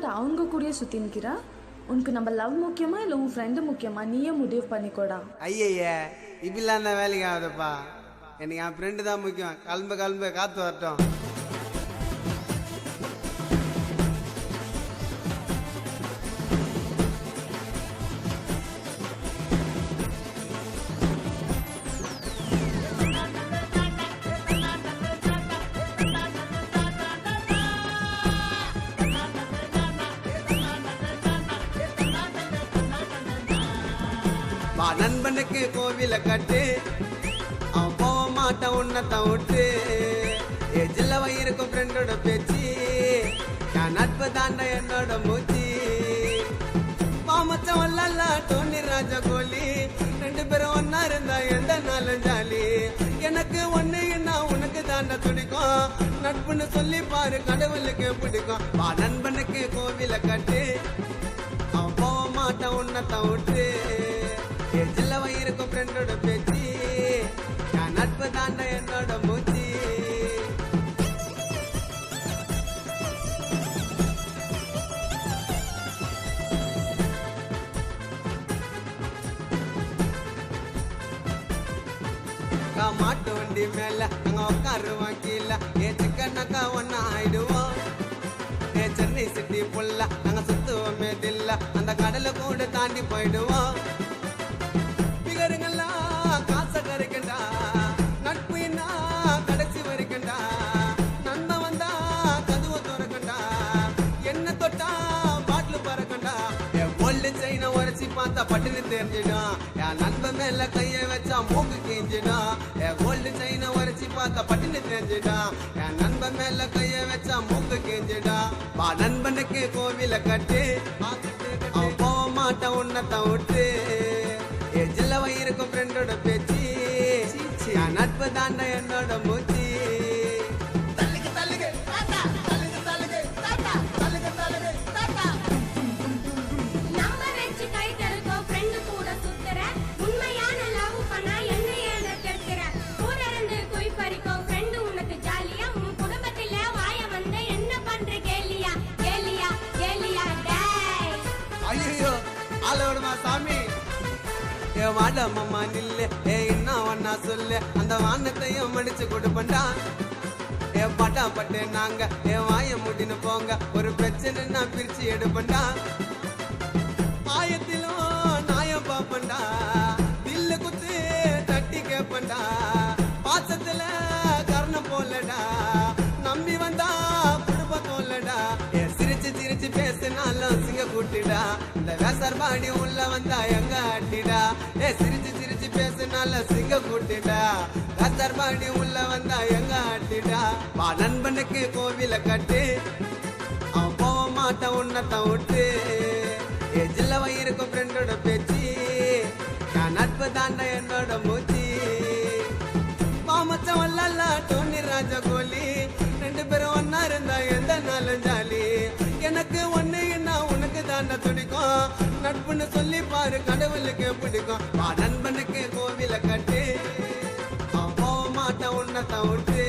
நாள் அவங்க கூடயே சுற்றி நிற்கிறா உனக்கு நம்ம லவ் முக்கியமா இல்லை உன் ஃப்ரெண்டு முக்கியமா? நீயே முடிவு பண்ணிக்கோடா. ஐயய்ய இப்படிலாம் அந்த வேலைக்கு ஆகுதுப்பா? எனக்கு என் ஃப்ரெண்டு தான் முக்கியம். கலம்பு கிளம்பு காற்று வரட்டும். வா நண்பனுக்கு கோவில கட்டு. அவன் போக மாட்டான் உன்னத்தான் விட்டு. எஜில் வயிருக்கும் ஃப்ரெண்டோட பேச்சு. நான் நட்பு தாண்ட என்னோட மூச்சு. பாமச்சம் வல்லல்ல டோனி ராஜா கோலி. ரெண்டு பேரும் ஒன்னா இருந்தா எந்த நாளும் ஜாலி. எனக்கு ஒண்ணு என்ன உனக்கு தாண்ட துடிக்கும். நட்புன்னு சொல்லி பாரு கடவுளுக்கு பிடிக்கும். வா நண்பனுக்கு கோவில கட்டு. அவன் போக மாட்டான் உன்னத்தை விட்டு. என்னோட பேச்சு. நான் நட்பு தாண்ட என்னோட மூச்சு. அக்கா மாட்டு வண்டி மேல அங்க உட்காருவான் கீழே. ஏ சிக்கனக்கா ஒன்னா ஆயிடுவோம் ஏ சென்னை சிட்டி புள்ள நாங்க சுத்துவோமே தில்ல. அந்த கடலை கூட தாண்டி போயிடுவோம் பார்த்தா பட்டுன்னு தெரிஞ்சிடும் என் நண்பன் மேல கையை வச்சா மூக்கு கிஞ்சிடும் என் கோல்டு செயினை உரைச்சி பார்த்தா பட்டுன்னு தெரிஞ்சிடும் என் நண்பன் மேல கையை வச்சா மூக்கு கிஞ்சிடும் பா நண்பனுக்கு கோவில கட்டு. அவன் போக மாட்டான் உன்னத்தை விட்டு என் ஜில்ல வயிருக்கும் ஃப்ரெண்டோட பேச்சு. என் நட்பு தாண்ட என்னோட மூச்சு. விடுமா சாமி? ஏ வாட நில்லு. ஏ என்ன ஒன்னா சொல்லு. அந்த வானத்தையும் மடிச்சு கொடுப்பண்டா. ஏ பாட்டா பட்டு நாங்க. ஏ வாய முடின்னு போங்க. ஒரு பிரச்சனைன்னா பிரிச்சு எடுப்பண்டா. ஆயத்திலும் நாயம் பாப்பண்டா இந்த உள்ள வந்தா எங்க ஆட்டிடா? ஏ சிரிச்சு சிரிச்சு பேசினாலும் சிங்க கூட்டிடா. வேசர்பாடி உள்ள வந்தா எங்க ஆட்டிடா? வா நண்பனுக்கு கோவில கட்டு. அவன் போக மாட்டான் உன்னத்தை விட்டு. என் ஜில்ல ஃப்ரெண்டோட பேச்சு. நான் நட்பு தாண்ட என்னோட மூச்சு. தாண்ட துடிக்கும். நட்புன்னு சொல்லி பாரு கடவுளுக்கு பிடிக்கும். நண்பனுக்கு கோவில கட்டு. போக மாட்டேன் உன்னத்தை விட்டு